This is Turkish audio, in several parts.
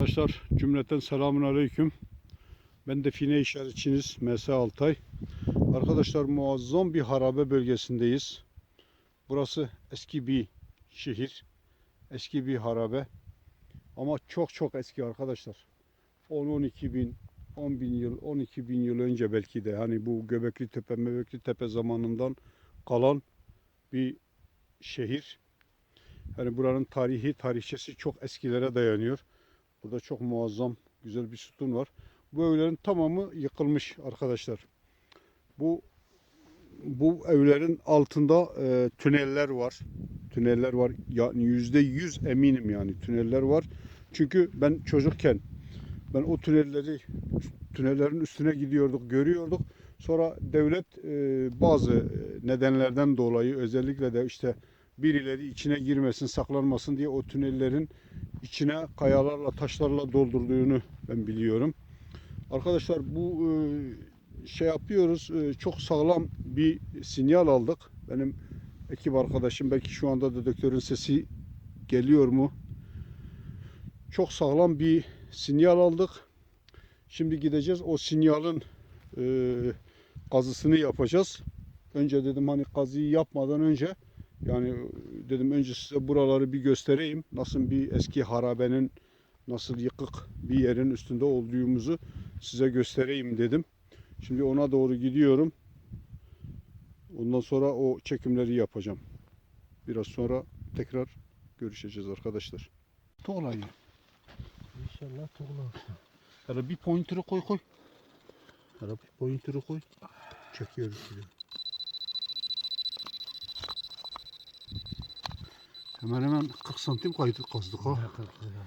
Arkadaşlar cümleten selamun aleyküm. Ben de Fine işaretçiniz MS Altay. Arkadaşlar muazzam bir harabe bölgesindeyiz. Burası eski bir şehir. Eski bir harabe. Ama çok çok eski arkadaşlar. 10-12 bin, 10 bin yıl, 12 bin yıl önce belki de hani bu Göbekli Tepe, Möbekli Tepe zamanından kalan bir şehir. Yani buranın tarihi, tarihçesi çok eskilere dayanıyor. Burada çok muazzam güzel bir sütun var. Bu evlerin tamamı yıkılmış arkadaşlar. Bu bu evlerin altında e, tüneller var. Tüneller var. Yani yüzde yüz eminim yani tüneller var. Çünkü ben çocukken ben o tünelleri tünellerin üstüne gidiyorduk, görüyorduk. Sonra devlet e, bazı nedenlerden dolayı özellikle de işte birileri içine girmesin, saklanmasın diye o tünellerin içine kayalarla, taşlarla doldurduğunu ben biliyorum. Arkadaşlar bu e, şey yapıyoruz. e, Çok sağlam bir sinyal aldık. Benim ekip arkadaşım belki şu anda dedektörün sesi geliyor mu? Çok sağlam bir sinyal aldık. Şimdi gideceğiz. O sinyalin e, kazısını yapacağız. Önce dedim hani kazıyı yapmadan önce yani dedim önce size buraları bir göstereyim. Nasıl bir eski harabenin nasıl yıkık bir yerin üstünde olduğumuzu size göstereyim dedim. Şimdi ona doğru gidiyorum. Ondan sonra o çekimleri yapacağım. Biraz sonra tekrar görüşeceğiz arkadaşlar. Tuğlayı. İnşallah tuğla. Hele bir pointer'ı koy koy. Hele bir pointer'ı koy. Çekiyoruz şimdi. Hemen hemen 40 santim kaydı kazdık ha. Ne kadar ya.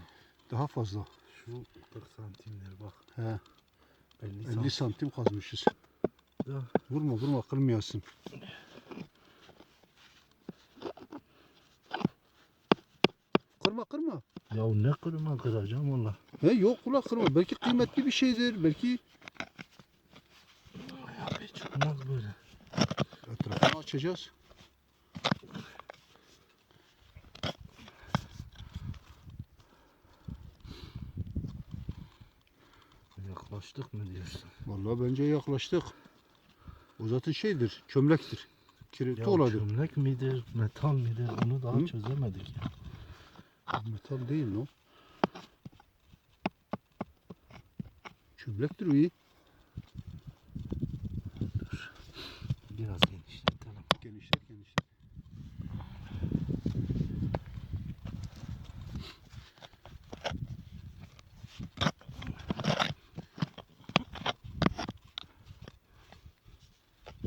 Daha fazla. Şu 40 santimler bak. He, 50, 50 santim. santim kazmışız. Da. Vurma vurma kırmayasın. Kırma kırma. Ya ne kırma kıracağım valla. He yok ulan kırma. Belki kıymetli bir şeydir. Belki çıkmaz böyle. etrafını açacağız. Yaklaştık mı diyorsun? Vallahi bence yaklaştık. O zaten şeydir. Çömlektir. Kire, Ya tuğladır. çömlek midir, metal midir onu daha Hı? çözemedik ya. Metal değil o? Çömlektir o iyi. Biraz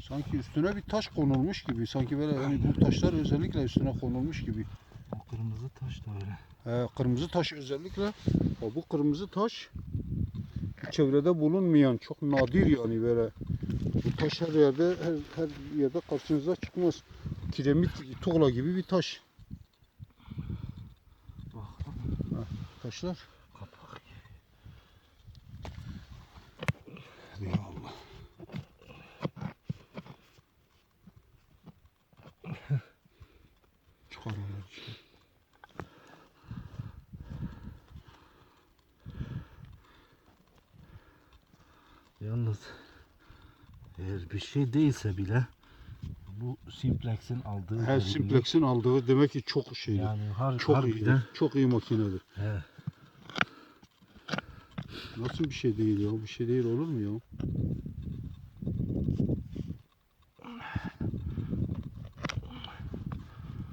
Sanki üstüne bir taş konulmuş gibi. Sanki böyle hani bu taşlar özellikle üstüne konulmuş gibi. O kırmızı taş da öyle. He, kırmızı taş özellikle. O bu kırmızı taş çevrede bulunmayan çok nadir yani böyle. Bu taş her yerde her, her yerde karşınıza çıkmaz. Kiremit tuğla gibi bir taş. Bak Taşlar. kapak. Ya Allah. Çıkar onu işte. Yalnız eğer bir şey değilse bile bu Simplex'in aldığı Her Simplex'in aldığı demek ki çok şeydir. yani har, çok harbiden iyidir. Çok iyi makinedir. he, Nasıl bir şey değil ya? Bir şey değil olur mu ya?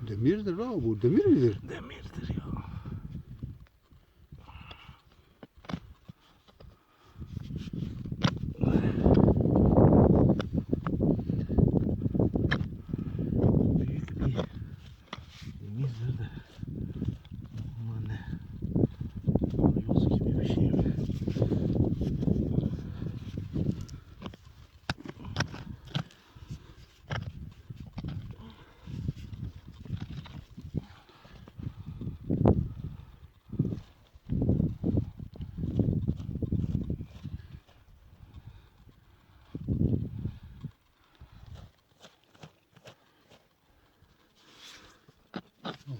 Demirdir ha bu. Demir midir? demirdir ya. Büyük bir denizdir de ama ne yoz gibi bir şey mi?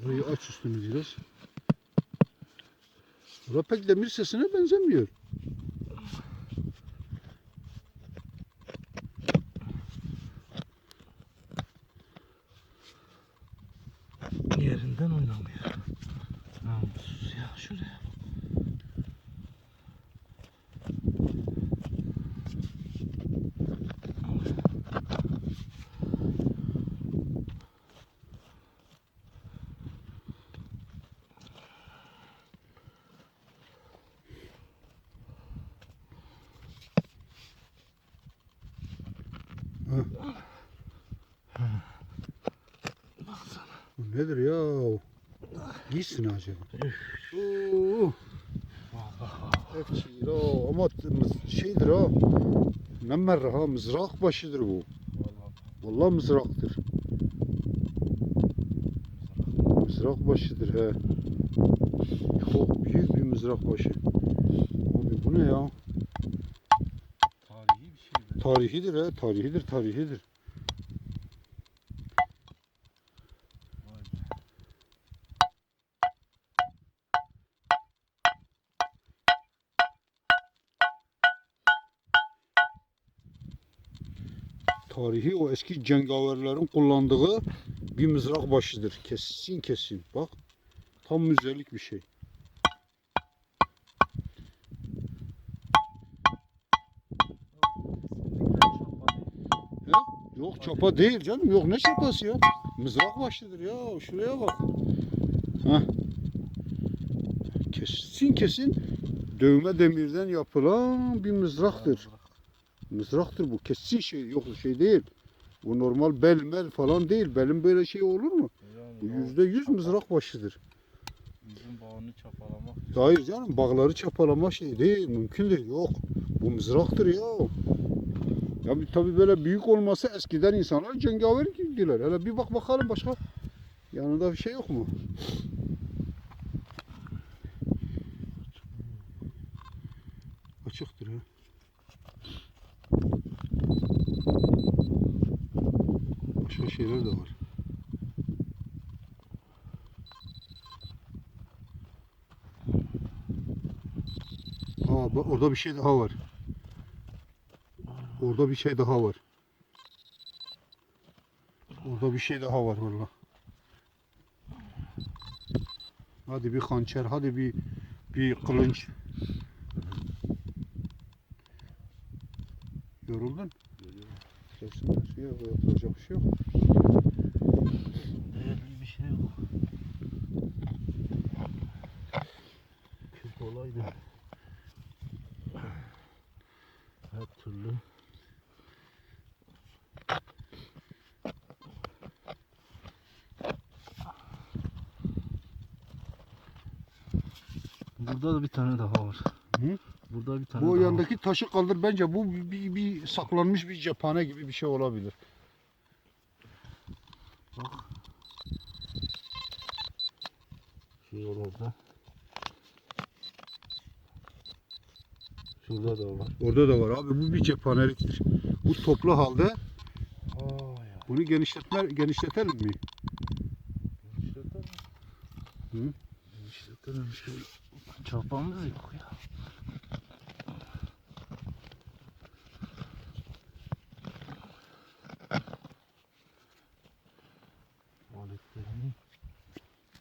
Burayı aç üstünü biraz. Bura pek demir sesine benzemiyor. Yerinden oynamıyor. Namussuz ya şuraya bak. Bu nedir ya? Giysin acaba. Oo. Efçidir o ama şeydir ha. Ne merre ha mızrak başıdır bu. Vallahi mızraktır. Mızrak başıdır he. Çok büyük bir mızrak başı. Abi bu ne ya? Tarihi bir şey be. Tarihidir he. Tarihidir tarihidir. Tarihi o eski cengaverlerin kullandığı bir mızrak başıdır. Kesin kesin. Bak. Tam müzelik bir şey. Yok çapa değil canım. Yok ne çapası ya? Mızrak başıdır ya. Şuraya bak. Heh. Kesin kesin dövme demirden yapılan bir mızraktır. Mızraktır bu. Kesin şey. Yok şey değil. Bu normal bel mel falan değil. Belin böyle şey olur mu? Bu yüzde yüz mızrak başıdır. Bizim bağını çapalamak. Hayır canım bağları çapalama şey değil. Mümkün değil. Yok. Bu mızraktır ya. Ya bir- tabii böyle büyük olması eskiden insanlar cengaver gittiler. Hele bir bak bakalım başka. Yanında bir şey yok mu? Açıktır ha. Başka şeyler de var. Aa orada bir şey daha var. Orada bir şey daha var. Orada bir şey daha var valla. Hadi bir hançer, hadi bir bir kılınç. Yoruldun? Kesin yok, yapacak bir şey yok. Değerli bir şey yok. Küp olaydı. Her türlü. Burada da bir tane daha var. Hı? Burada bir tane Bu daha yandaki taşı kaldır bence bu bir, bir, bir saklanmış bir cephane gibi bir şey olabilir. var. Şey var orada. Şurada da var. Orada da var abi bu bir cephaneliktir. Bu toplu halde bunu genişletme genişletelim mi? Genişletelim. Hı? Genişletelim şöyle. Çapamız yok ya. Aletlerini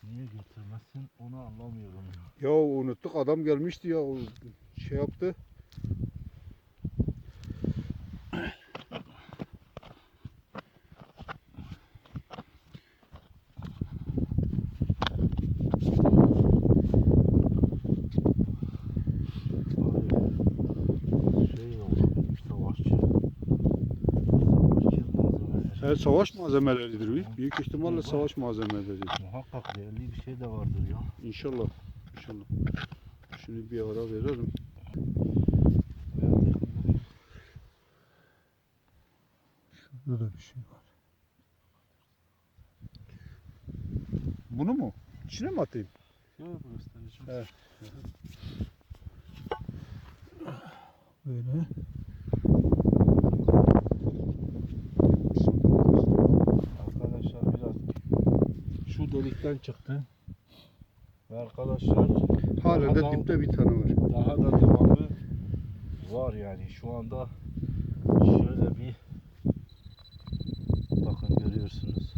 niye getirmezsin onu anlamıyorum ya. Ya unuttuk adam gelmişti ya şey yaptı. Abi, Şey olmuş savaşçı. Savaşçı Evet, savaş malzemeleridir büyük. Büyük ihtimalle savaş malzemeleri. Muhakkak değerli bir şey de vardır ya. İnşallah. İnşallah. Şunu bir ara verelim. Şurada da bir şey var. Bunu mu? İçine mi atayım? Yok göstereceğim. Evet. Böyle. Arkadaşlar biraz şu delikten çıktı. Ve arkadaşlar Hala da dipte bir tane var. daha da devamı var yani. Şu anda şöyle bir bakın görüyorsunuz.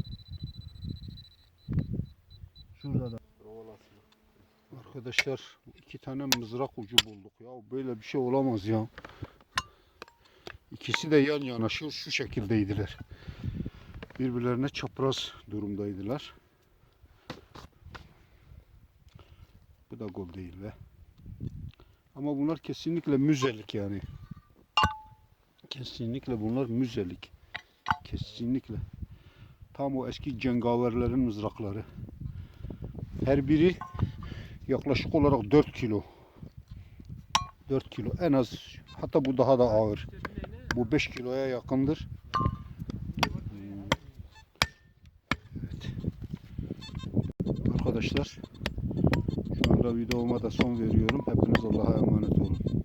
Şurada da Arkadaşlar iki tane mızrak ucu bulduk ya. Böyle bir şey olamaz ya. İkisi de yan yana şu, şu şekildeydiler. Birbirlerine çapraz durumdaydılar. Bu da gol değil be. Ama bunlar kesinlikle müzelik yani. Kesinlikle bunlar müzelik. Kesinlikle. Tam o eski cengaverlerin mızrakları. Her biri yaklaşık olarak 4 kilo. 4 kilo en az hatta bu daha da ağır. Bu 5 kiloya yakındır. Hmm. Evet. Arkadaşlar videoma da son veriyorum. Hepiniz Allah'a emanet olun.